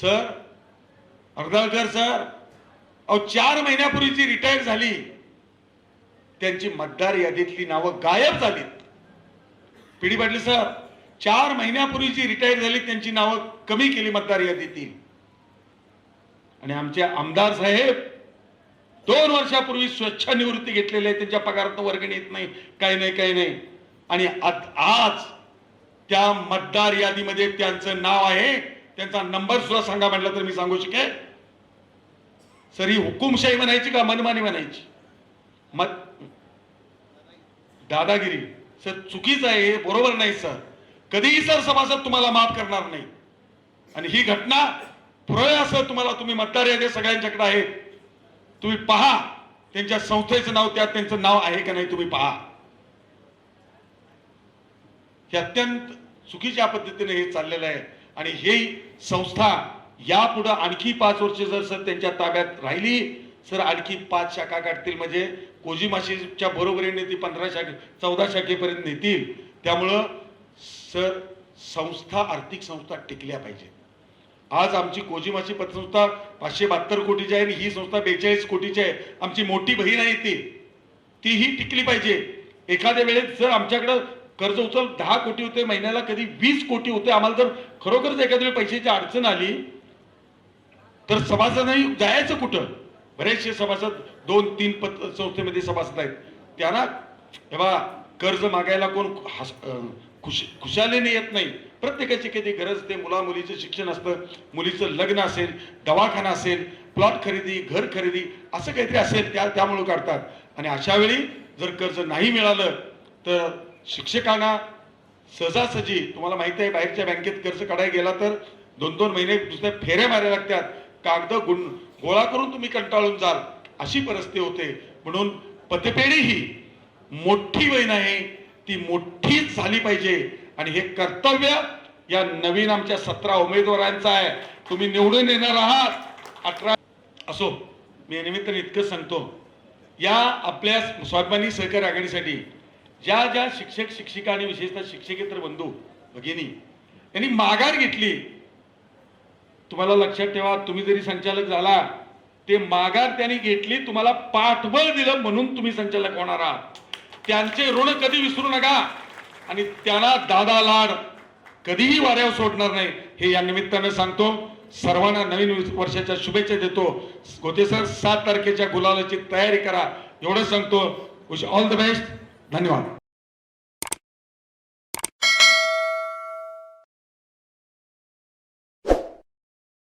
Sir अर्धाळकर sir अहो चार महिन्यापूर्वीची retire झाली. त्यांची मतदार यादीतली नावं गायब झालीत. पिढी पाटील सर. चार महिन्यापूर्वीची रिटायर झाली त्यांची नावं कमी केली मतदार यादीतील. आणि आमचे आमदार साहेब दोन वर्षापूर्वी स्वच्छ निवृत्ती घेतलेले आहे त्यांच्या पगारात वर्गणी येत नाही काही नाही काही नाही. आणि आज त्या मतदार यादीमध्ये त्यांचं नाव आहे. त्यांचा नंबर सुद्धा सांगा म्हटलं तर मी सांगू शकेल सर ही हुकुमशाही म्हणायची का मनमानी म्हणायची? मत दादागिरी सर चुकीचं आहे हे बरोबर नाही सर. कधीही सर सभासद तुम्हाला माफ करणार नाही. आणि ही घटना पुरळे असं तुम्हाला तुम्ही मतदार यादी सगळ्यांच्याकडे आहेत तुम्ही पहा त्यांच्या संस्थेचं नाव त्यात त्यांचं नाव आहे का नाही तुम्ही पहा. हे अत्यंत चुकीच्या पद्धतीने हे चाललेलं आहे. आणि ही संस्था यापुढे आणखी पाच वर्ष जर सर त्यांच्या ताब्यात राहिली सर आणखी पाच शाखा काढतील. म्हणजे कोजीमाशीच्या बरोबरीने ती पंधरा शाखे चौदा शाखेपर्यंत नेतील. त्यामुळं सर संस्था आर्थिक संस्था टिकल्या पाहिजेत. आज आमची कोजिमाची पतसंस्था पाचशे बहात्तर कोटीची आहे आणि ही संस्था बेचाळीस कोटीची आहे. आमची मोठी बहीण आहे ती. तीही टिकली पाहिजे. एखाद्या वेळेस जर आमच्याकडं कर्ज उचल दहा कोटी होते महिन्याला कधी वीस कोटी होते. आम्हाला जर खरोखरच एखाद्या वेळी पैशाची अडचण आली तर सभासदांनी जायचं कुठं? बरेचसे सभासद दोन तीन पत संस्थेमध्ये सभासद आहेत. त्यांना तेव्हा कर्ज मागायला कोण हस- खुश खुशालीने येत नाही. प्रत्येकाची कधी गरज ते मुला मुलीचं शिक्षण असतं. मुलीचं लग्न असेल दवाखाना असेल प्लॉट खरेदी घर खरेदी असं काहीतरी असेल त्या त्यामुळे काढतात. आणि अशा वेळी जर कर्ज नाही मिळालं तर शिक्षकांना सहजासहजी तुम्हाला माहिती आहे बाहेरच्या बँकेत कर्ज काढायला गेला तर दोन दोन महिने दुसऱ्या फेऱ्या मारायला लागतात. कागद गुण गोळा करून तुम्ही कंटाळून जाल. अशी परिस्थिती होते. म्हणून पतपेढी ही मोठी वहीन आहे. ती मोठी झाली पाहिजे. आणि हे कर्तव्य या नवीन आमच्या सतरा उमेदवारांचं आहे. तुम्ही निवडून येणार आहात. अठरा असो मी या निमित्ताने इतकंच सांगतो. या आपल्या स्वाभिमानी सहकारी आघाडीसाठी ज्या ज्या शिक्षक शिक्षिका आणि विशेषतः शिक्षकेतर बंधू भगिनी यांनी माघार घेतली. तुम्हाला लक्षात ठेवा तुम्ही जरी संचालक झाला ते माघार त्यांनी घेतली तुम्हाला पाठबळ दिलं म्हणून तुम्ही संचालक होणार आहात. त्यांचे ऋण कधी विसरू नका. आणि त्यांना दादा लाड कधीही वाऱ्यावर सोडणार नाही. हे या निमित्तानं सांगतो. सर्वांना नवीन वर्षाच्या शुभेच्छा देतो. गोते सर सात तारखेच्या गुलालाची तयारी करा. एवढं सांगतो. Wish all the best 男女。